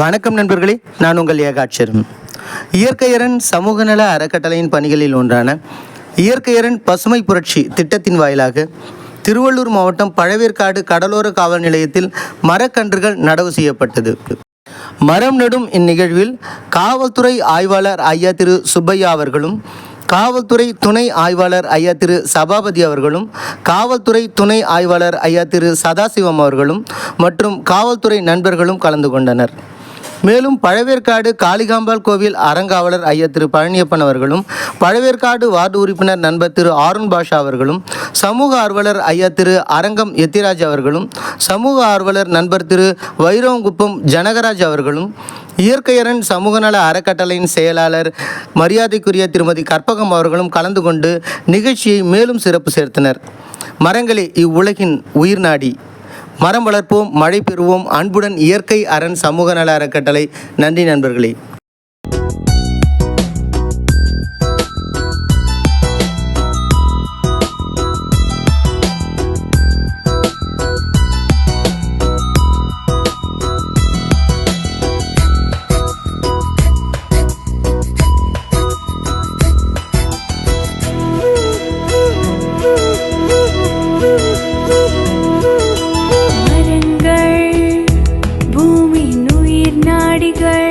வணக்கம் நண்பர்களே நான் உங்கள் ஏகாட்சரம். இயற்கையரன் சமூக நல அறக்கட்டளையின் பணிகளில் ஒன்றான இயற்கையரன் பசுமை புரட்சி திட்டத்தின் வாயிலாக திருவள்ளூர் மாவட்டம் பழவேற்காடு கடலோர காவல் நிலையத்தில் மரக்கன்றுகள் நடவு செய்யப்பட்டது. மரம் நடும் இந்நிகழ்வில் காவல்துறை ஆய்வாளர் ஐயா திரு சுப்பையா அவர்களும் காவல்துறை துணை ஆய்வாளர் ஐயா திரு சபாபதி அவர்களும் காவல்துறை துணை ஆய்வாளர் ஐயா திரு சதாசிவம் அவர்களும் மற்றும் காவல்துறை நண்பர்களும் கலந்து கொண்டனர். மேலும் பழவேற்காடு காளிகாம்பாள் கோவில் அறங்காவலர் ஐயா திரு பழனியப்பன் அவர்களும் பழவேற்காடு வார்டு உறுப்பினர் நண்பர் திரு ஆருண் பாஷா அவர்களும் சமூக ஆர்வலர் ஐயா திரு அரங்கம் எத்திராஜ் அவர்களும் சமூக ஆர்வலர் நண்பர் திரு வைரவங்குப்பம் ஜனகராஜ் அவர்களும் இயற்கையரன் சமூக நல அறக்கட்டளையின் செயலாளர் மரியாதைக்குரிய திருமதி கற்பகம் அவர்களும் கலந்து கொண்டு நிகழ்ச்சியை மேலும் சிறப்பு சேர்த்தனர். மரங்களே இவ்வுலகின் உயிர் நாடி மரம் வளர்ப்போம் மழை பெறுவோம் அன்புடன் இயற்கை அரண் சமூக நல அறக்கட்டளை. நன்றி நண்பர்களே. அடிகள்